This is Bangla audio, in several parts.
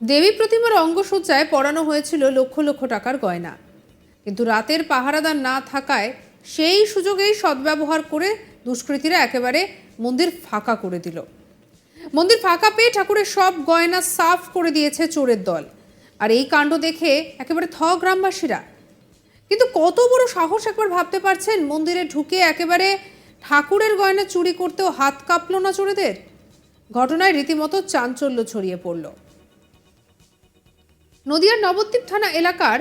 দেবী প্রতিমার অঙ্গসজ্জায় পরানো হয়েছিল লক্ষ লক্ষ টাকার গয়না। কিন্তু রাতের পাহারাদার না থাকায় সেই সুযোগেই সদ্ব্যবহার করে দুষ্কৃতীরা একেবারে মন্দির ফাঁকা করে দিল। মন্দির ফাঁকা পেয়ে ঠাকুরের সব গয়না সাফ করে দিয়েছে চোরের দল। আর এই কাণ্ড দেখে একেবারে থ গ্রামবাসীরা। কিন্তু কত বড় সাহস একবার ভাবতে পারছেন, মন্দিরে ঢুকে একেবারে ঠাকুরের গয়না চুরি করতেও হাত কাঁপল না চোরেদের? ঘটনায় রীতিমতো চাঞ্চল্য ছড়িয়ে পড়ল। নদিয়ার নবদ্বীপ থানা এলাকার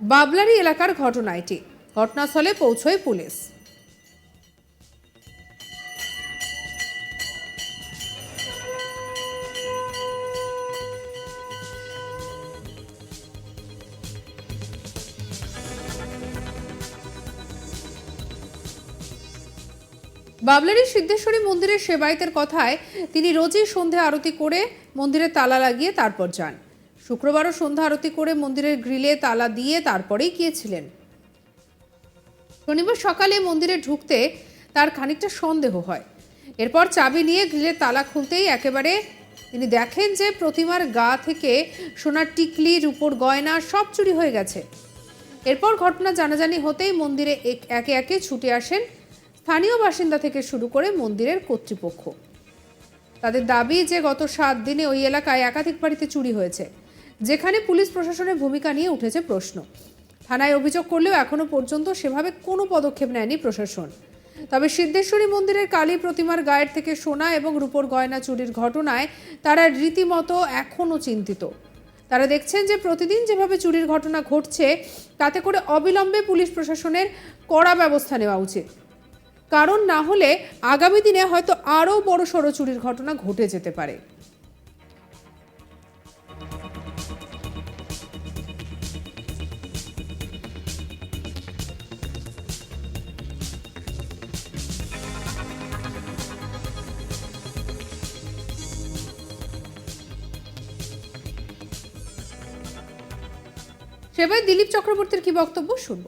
বাবলারি এলাকার ঘটনা এটি। ঘটনাস্থলে পৌঁছয় পুলিশ। বাবলারি সিদ্ধেশ্বরী মন্দিরের সেবায়তের কথায় তিনি রোজই সন্ধে আরতি করে মন্দিরে তালা লাগিয়ে তারপর যান। শুক্রবারও সন্ধ্যা আরতি করে মন্দিরের গ্রিলে তালা দিয়ে তারপরেই গিয়েছিলেন। শনিবার সকালে মন্দিরে ঢুকতে তার খানিকটা সন্দেহ হয়। এরপর চাবি নিয়ে গ্রিলে তালা খুলতেই একেবারে তিনি দেখেন যে প্রতিমার গা থেকে সোনার টিকলি রূপোর গয়না সব চুরি হয়ে গেছে। এরপর ঘটনা জানাজানি হতেই মন্দিরে একে একে ছুটে আসেন স্থানীয় বাসিন্দা থেকে শুরু করে মন্দিরের কর্তৃপক্ষ। তাদের দাবি যে গত সাত দিনে ওই এলাকায় একাধিক বাড়িতে চুরি হয়েছে। যেখানে পুলিশ প্রশাসনের ভূমিকা নিয়ে উঠেছে প্রশ্ন। থানায় অভিযোগ করলেও এখনও পর্যন্ত সেভাবে কোনো পদক্ষেপ নেয়নি প্রশাসন। তবে সিদ্ধেশ্বরী মন্দিরের কালী প্রতিমার গায়ের থেকে সোনা এবং রূপোর গয়না চুরির ঘটনায় তারা রীতিমতো এখনও চিন্তিত। তারা দেখছেন যে প্রতিদিন যেভাবে চুরির ঘটনা ঘটছে, তাতে করে অবিলম্বে পুলিশ প্রশাসনের কড়া ব্যবস্থা নেওয়া উচিত। কারণ না হলে আগামী দিনে হয়তো আরও বড় সড়ো চুরির ঘটনা ঘটে যেতে পারে। সেবায় দিলীপ চক্রবর্তীর কি বক্তব্য শুনব?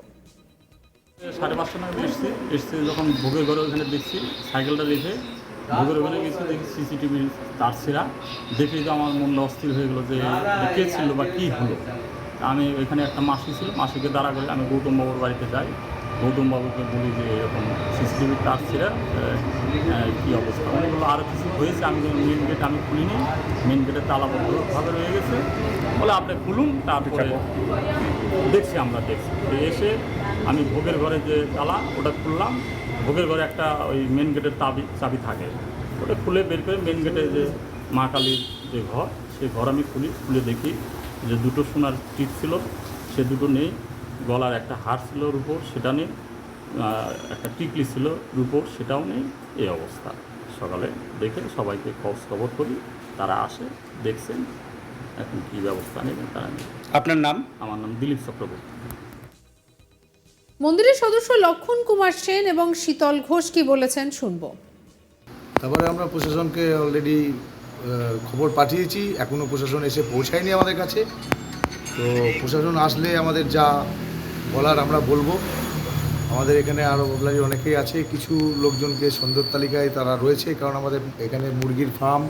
সাড়ে পাঁচটা নাগাদ এসছে। এসছে যখন ভোগের ঘরে ওখানে দেখছি, সাইকেলটা রেখে ভোগের ওখানে গেছি দেখি সিসিটিভি তার ছেঁড়া। দেখেই তো আমার মনটা অস্থির হয়ে গেলো যে কে ছিল বা কী হলো। আমি ওইখানে একটা মাসি ছিল, মাসিকে দাঁড়া করে আমি গৌতম বাবুর বাড়িতে যাই। গৌতম বাবুকে বলি যে এরকম সিসিটিভি তার ছেঁড়া কী অবস্থা? বলল আরও কিছু হয়েছে, আমি মেন গেট আমি খুলিনি। মেন গেটে তালাবদ্ধভাবে রয়ে গেছে। বলে আপনি খুলুন তারপরে দেখছি আমরা দেখছি। এসে আমি ভোগের ঘরে যে তালা ওটা খুললাম। ভোগের ঘরে একটা ওই মেন গেটের চাবি চাবি থাকে। ওটা খুলে বের করে মেন গেটে যে মা কালীর যে ঘর সেই ঘর আমি খুলি খুলে দেখি যে দুটো সোনার টিপ ছিল সে দুটো নেই। গলার একটা হার ছিল রূপোর সেটা নেই। একটা টিকলি ছিল রূপোর সেটাও নেই। এই অবস্থা। সকালে দেখে সবাইকে খোঁজ খবর করি তারা আসে দেখছেন। এখন কী ব্যবস্থা নেবেন তারা নেই আপনার নাম? আমার নাম দিলীপ চক্রবর্তী। মন্দিরের সদস্য লক্ষণ কুমার সেন এবং শীতল ঘোষ কি বলেছেন শুনব। তারপরে আমরা প্রশাসনকে অলরেডি খবর পাঠিয়েছি। এখনও প্রশাসন এসে পৌঁছায়নি আমাদের কাছে। তো প্রশাসন আসলে আমাদের যা বলার আমরা বলব। আমাদের এখানে আরও অনেকেই আছে। কিছু লোকজনকে সন্দেহ তালিকায় তারা রয়েছে। কারণ আমাদের এখানে মুরগির ফার্ম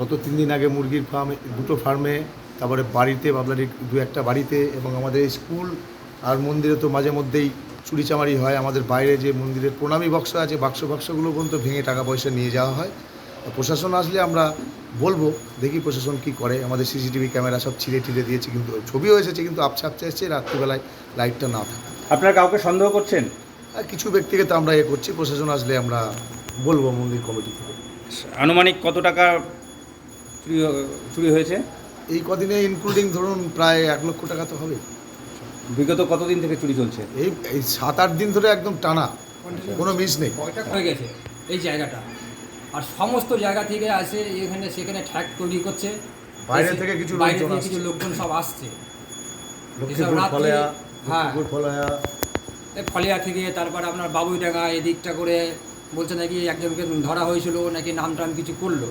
গত তিন দিন আগে মুরগির ফার্মে দুটো ফার্মে তারপরে বাড়িতে বাবলারির দু একটা বাড়িতে এবং আমাদের স্কুল আর মন্দিরে তো মাঝে মধ্যেই চুরিচামারি হয়। আমাদের বাইরে যে মন্দিরের প্রণামী বক্স আছে বাক্স বাক্সগুলো পর্যন্ত ভেঙে টাকা পয়সা নিয়ে যাওয়া হয়। প্রশাসন আসলে আমরা বলব দেখি প্রশাসন কি করে। আমাদের সিসিটিভি ক্যামেরা সব ছিঁড়ে টিড়ে দিয়েছে কিন্তু ছবিও এসেছে কিন্তু আপছা আপছা এসেছে রাত্রিবেলায় লাইটটা না থাকে। আপনারা কাউকে সন্দেহ করছেন? কিছু ব্যক্তিকে তো আমরা এ করছি প্রশাসন আসলে আমরা বলব মন্দির কমিটি থেকে। আনুমানিক কত টাকা চুরি চুরি হয়েছে। এই কদিনে ইনক্লুডিং ধরুন প্রায় এক লক্ষ টাকা তো হবে বিগত কতদিন থেকে চুরি চলছে? এই এই সাত আট দিন ধরে একদম টানা। কোনো মিস নেই। হয়ে গেছে এই জায়গাটা? আর সমস্ত জায়গা থেকে আসে এখানে সেখানে ঠ্যাক তৈরি করছে। বাইরে থেকে কিছু বাইরে থেকে কিছু লোকজন সব আসছে। হ্যাঁ। ফলিয়া থেকে তারপর আপনার বাবুইডাঙ্গা এদিকটা করে বলছে নাকি একজনকে ধরা হয়েছিল নাকি নাম টাম কিছু করল।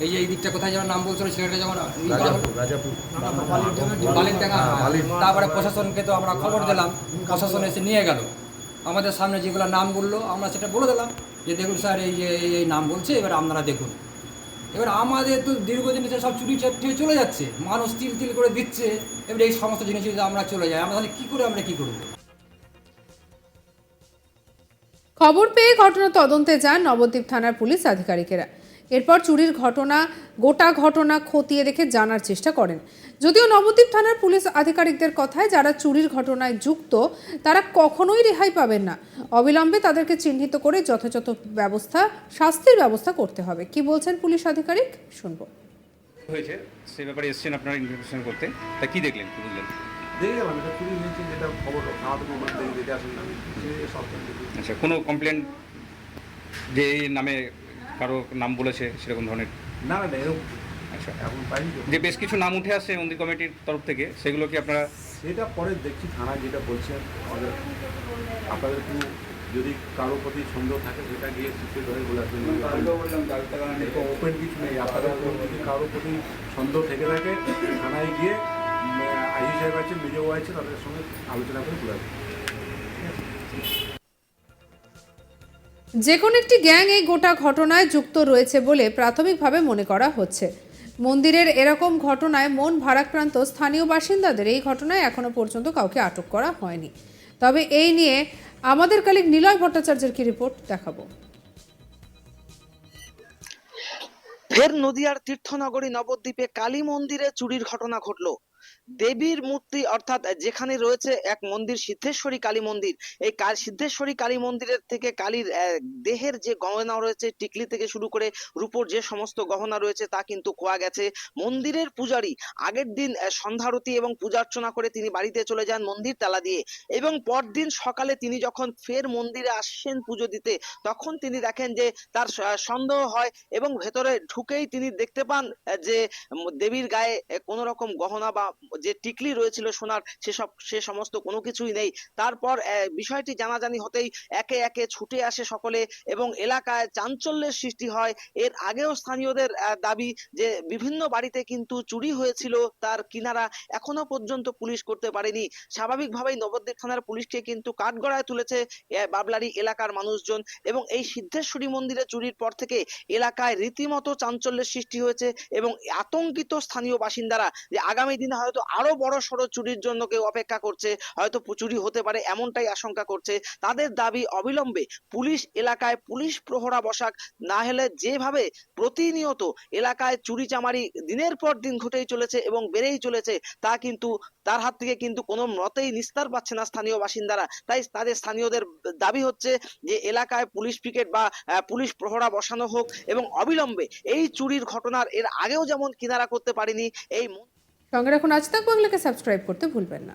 এই যে এই দিকটা কোথায় যেমন নাম বলছিল সেটা যেমন হ্যাঁ, বালির- তারপরে প্রশাসনকে তো আমরা খবর দিলাম। প্রশাসন এসে নিয়ে গেল। আমাদের সামনে যেগুলো নাম বলল আমরা সেটা বলে দিলাম। যে দেখুন স্যার এই যে এই- নাম বলছে এবার আপনারা দেখুন। এবার আমাদের তো দীর্ঘদিন সব চুরি চাপটে চলে যাচ্ছে। মানুষ তিল তিল করে দিচ্ছে। এবার এই সমস্ত জিনিস যদি আমরা চলে যাই আমরা তাহলে কী করে আমরা কী করব? খবর পেয়ে ঘটনা তদন্তে যান নবদ্বীপ থানার পুলিশ আধিকারিকেরা। এরপর চুরির ঘটনা গোটা ঘটনা খতিয়ে দেখে জানার চেষ্টা করেন। যদিও নবদ্বীপ থানার পুলিশ আধিকারিকদের কথায় যারা চুরির ঘটনায় যুক্ত তারা কখনোই রেহাই পাবেন না। অবিলম্বে তাদেরকে চিহ্নিত করে যথাযথ ব্যবস্থা শাস্তির ব্যবস্থা করতে হবে। কি বলছেন পুলিশ আধিকারিক? শুনব। হয়েছে সে ব্যাপারে এসেছেন আপনারা ইনভেস্টিগেশন করতে। তা কি দেখলেন কি বুঝলেন দেখে গেলাম এটা চুরি হয়েছে যেটা খবর আমাদের মোবাইল থেকে দেখে আচ্ছা কোনো কমপ্লেন যে নামে কারও নাম বলেছে সেরকম ধরনের? না না না এরকম আচ্ছা। এখন পাইনি তো। যে বেশ কিছু নাম উঠে আসে মন্দির কমিটির তরফ থেকে সেগুলো কি আপনারা সেটা পরে দেখছি থানায় যেটা বলছেন আমাদের আপনাদের একটু যদি কারও প্রতি সন্দেহ থাকে সেটা গিয়ে শিখতে ধরে বলে আসবেন ওপেন কিছু নেই আপনাদের যদি কারও প্রতি সন্দেহ থেকে থাকে থানায় গিয়ে আইসি সাহেব আছে নিজেও আছে তাদের সঙ্গে আলোচনা করে বলে আসবেন যে কোনো একটি গ্যাং এই গোটা ঘটনায় যুক্ত রয়েছে বলে প্রাথমিকভাবে মনে করা হচ্ছে। মন্দিরের এরকম ঘটনায় মন ভারাক্রান্ত স্থানীয় বাসিন্দাদের এই ঘটনায় এখনও পর্যন্ত কাউকে আটক করা হয়নি। তবে এই নিয়ে আমাদের কালিক নিলয় ভট্টাচার্যের কি রিপোর্ট দেখাবো? ফের নদিয়ার তীর্থনগরী নবদ্বীপে কালী মন্দিরে চুরির ঘটনা ঘটল। দেবীর মূর্তি অর্থাৎ যেখানে রয়েছে এক মন্দির, সিদ্ধেশ্বরী কালী মন্দির। এই সিদ্ধেশ্বরী কালী মন্দিরের থেকে কালীর দেহের যে গহনা রয়েছে, টিকলি থেকে শুরু করে রূপোর যে সমস্ত গহনা রয়েছে, তা কিন্তু খোয়া গেছে মন্দিরের পূজারী। আগের দিন সন্ধ্যারতি এবং পূজার্চনা করে তিনি বাড়িতে চলে যান মন্দির তালা দিয়ে এবং পরদিন সকালে তিনি যখন ফের মন্দিরে আসছেন পুজো দিতে, তখন তিনি দেখেন যে তার সন্দেহ হয় এবং ভেতরে ঢুকেই তিনি দেখতে পান যে দেবীর গায়ে কোনো রকম গহনা বা যে টিকলি রয়েছিল সোনার সেসব সে সমস্ত কোনো কিছুই নেই। তারপর বিষয়টি জানাজানি হতেই একে একে ছুটে আসে সকলে এবং এলাকায় চাঞ্চল্যের সৃষ্টি হয়। এর আগেও স্থানীয়দের দাবি যে বিভিন্ন বাড়িতে কিন্তু চুরি হয়েছিল তার কিনারা এখনও পর্যন্ত পুলিশ করতে পারেনি। স্বাভাবিকভাবেই নবদ্বীপ থানার পুলিশকে কিন্তু কাঠগড়ায় তুলেছে বাবলারি এলাকার মানুষজন এবং এই সিদ্ধেশ্বরী মন্দিরে চুরির পর থেকে এলাকায় রীতিমতো চাঞ্চল্যের সৃষ্টি হয়েছে এবং আতঙ্কিত স্থানীয় বাসিন্দারা যে আগামী দিনে হয়তো আরও বড় সড়ো চুরির জন্য কেউ অপেক্ষা করছে, হয়তো চুরি হতে পারে এমনটাই আশঙ্কা করছে। তাদের দাবি অবিলম্বে পুলিশ এলাকায় পুলিশ প্রহরা বসাক, না হলে যেভাবে প্রতিনিয়ত এলাকায় চুরি চামারি দিনের পর দিন ঘটেই চলেছে এবং বেড়েই চলেছে, তা কিন্তু তার হাত থেকে কিন্তু কোনো মতেই নিস্তার পাচ্ছে না স্থানীয় বাসিন্দারা। তাই তাদের স্থানীয়দের দাবি হচ্ছে যে এলাকায় পুলিশ পিকেট বা পুলিশ প্রহরা বসানো হোক এবং অবিলম্বে এই চুরির ঘটনার এর আগেও যেমন কিনারা করতে পারেনি, এই সঙ্গে এখন আজ থাকব বাংলাকে সাবস্ক্রাইব করতে ভুলবেন না।